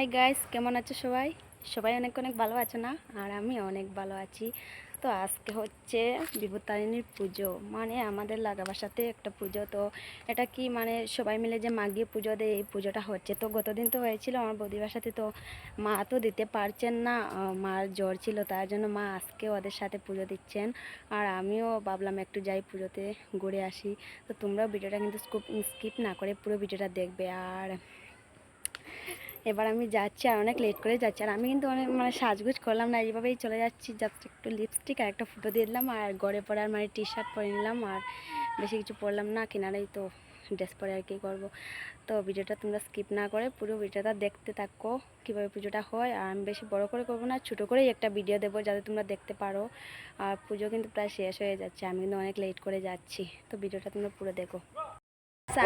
Hi guys, কেমন আছো সবাই? সবাই অনেক অনেক ভালো আছো না? আর আমি অনেক ভালো আছি। তো আজকে হচ্ছে বিভূতারিণীর পুজো মানে আমাদের লাগা বাসাতে একটা পুজো। তো এটা কি মানে সবাই মিলে যে মাগিয়ে পুজো দেয় এই পুজোটা হচ্ছে? তো গতদিন তো হয়েছিল আমার বৌদি বাসাতে তো মা তো দিতে পারছেন না। মার জ্বর ছিল, তার জন্য মা আজকে ওদের সাথে পুজো দিচ্ছেন। আর আমিও ভাবলাম একটু যাই পুজোতে ঘুরে আসি। তো তোমরাও ভিডিওটা কিন্তু স্কুপ স্কিপ না করে পুরো ভিডিওটা দেখবে। আর এবার আমি যাচ্ছি আর অনেক লেট করে যাচ্ছি। আর আমি কিন্তু অনেক মানে সাজগুজ করলাম না, এইভাবেই চলে যাচ্ছি। জাস্ট একটু লিপস্টিক আর একটা ফুটো দিয়ে দিলাম আর গড়ে পরে আর মানে টি শার্ট পরে নিলাম আর বেশি কিছু পরলাম না, কিনারেই তো ড্রেস পরে আর কি করব। তো ভিডিওটা তোমরা স্কিপ না করে পুরো ভিডিওটা দেখতে থাকো, কীভাবে পুজোটা হয়। আর আমি বেশি বড় করে করব না, ছোটো করেই একটা ভিডিও দেবো যাতে তোমরা দেখতে পারো। আর পুজো কিন্তু প্রায় শেষ হয়ে যাচ্ছে, আমি কিন্তু অনেক লেট করে যাচ্ছি। তো ভিডিওটা তোমরা পুরো দেখো।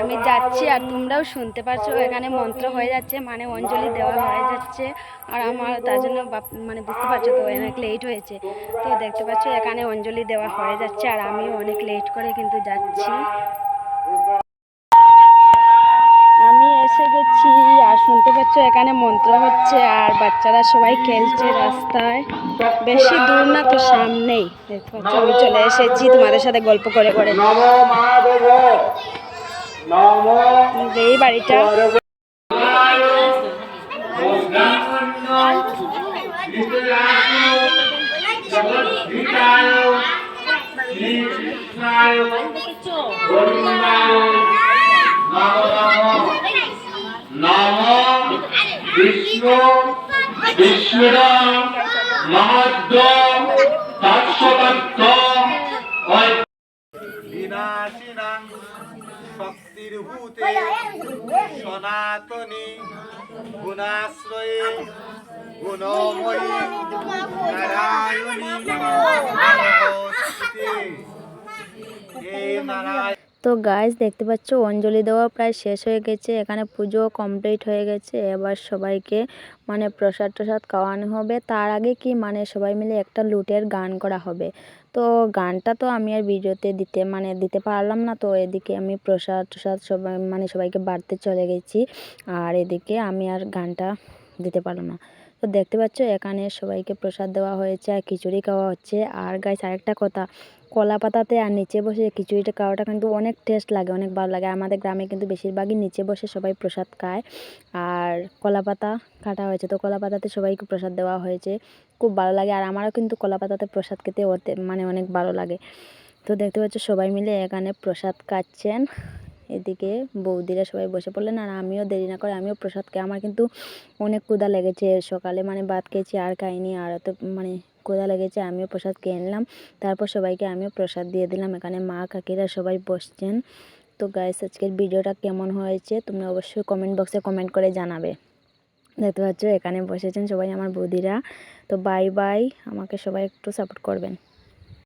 আমি যাচ্ছি আর তোমরাও শুনতে পাচ্ছ, এখানে মন্ত্র হয়ে যাচ্ছে মানে অঞ্জলি দেওয়া হয়ে যাচ্ছে। আর আমার তার জন্য মানে বুঝতে পারছ তো, অনেক লেট হয়েছে। তো দেখতে পাচ্ছ, এখানে অঞ্জলি দেওয়া হয়ে যাচ্ছে, আর আমিও অনেক লেট করে কিন্তু যাচ্ছি। আমি এসে গেছি, আর শুনতে পাচ্ছ, এখানে মন্ত্র হচ্ছে, আর বাচ্চারা সবাই খেলছে রাস্তায়। বেশি দূর না তো সামনেই। দেখতে পাচ্ছ, আমি চলে এসেছি, তোমাদের সাথে গল্প করে করে। এই বাড়িটা। বিষ্ণু বিষ্ণুরা মহদ্দ তৎসতত্ত্ব বিনাশিনাং শক্তির্ভূতে সনাতনী গুণাশ্রয়ে গুণময়ী নারায়ণী নমস্তে হে নারায়ণ তো গাইজ দেখতে পাচ্ছ, অঞ্জলি দেওয়া প্রায় শেষ হয়ে গেছে। এখানে পুজো কমপ্লিট হয়ে গেছে। এবার সবাইকে মানে প্রসাদ টসাদ খাওয়ানো হবে। তার আগে কি মানে সবাই মিলে একটা লুটের গান করা হবে। তো গানটা তো আমি আর ভিডিওতে দিতে মানে দিতে পারলাম না। তো এদিকে আমি প্রসাদ টসাদ সবাই মানে সবাইকে বাড়তে চলে গেছি। আর এদিকে আমি আর গানটা দিতে পারল না। তো দেখতে পাচ্ছ, এখানে সবাইকে প্রসাদ দেওয়া হয়েছে, আর খিচুড়ি খাওয়া হচ্ছে। আর গাইস আরেকটা কথা, কলা পাতাতে আর নিচে বসে খিচুড়িটা খাওয়াটা কিন্তু অনেক টেস্ট লাগে, অনেক ভালো লাগে। আমাদের গ্রামে কিন্তু বেশিরভাগই নিচে বসে সবাই প্রসাদ খায়। আর কলা পাতা কাটা হয়েছে, তো কলা পাতাতে সবাইকে প্রসাদ দেওয়া হয়েছে। খুব ভালো লাগে, আর আমারও কিন্তু কলা পাতাতে প্রসাদ খেতে মানে অনেক ভালো লাগে। তো দেখতে পাচ্ছ, সবাই মিলে এখানে প্রসাদ খাচ্ছেন। এদিকে বৌদিরা সবাই বসে পড়লেন আর আমিও দেরি না করে, আমিও প্রসাদ খাই আমার কিন্তু অনেক ক্ষুধা লেগেছে সকালে মানে ভাত খেয়েছি আর খাইনি, আর তো মানে ক্ষুধা লেগেছে, আমিও প্রসাদ খেয়ে নিলাম, তারপর সবাইকে আমিও প্রসাদ দিয়ে দিলাম, এখানে মা কাকিরা সবাই বসছেন। তো গাইস আজকের ভিডিওটা কেমন হয়েছে তোমরা অবশ্যই কমেন্ট বক্সে কমেন্ট করে জানাবে। দেখতে পাচ্ছ এখানে বসেছেন সবাই আমার বৌদিরা। তো বাই বাই আমাকে সবাই একটু সাপোর্ট করবেন।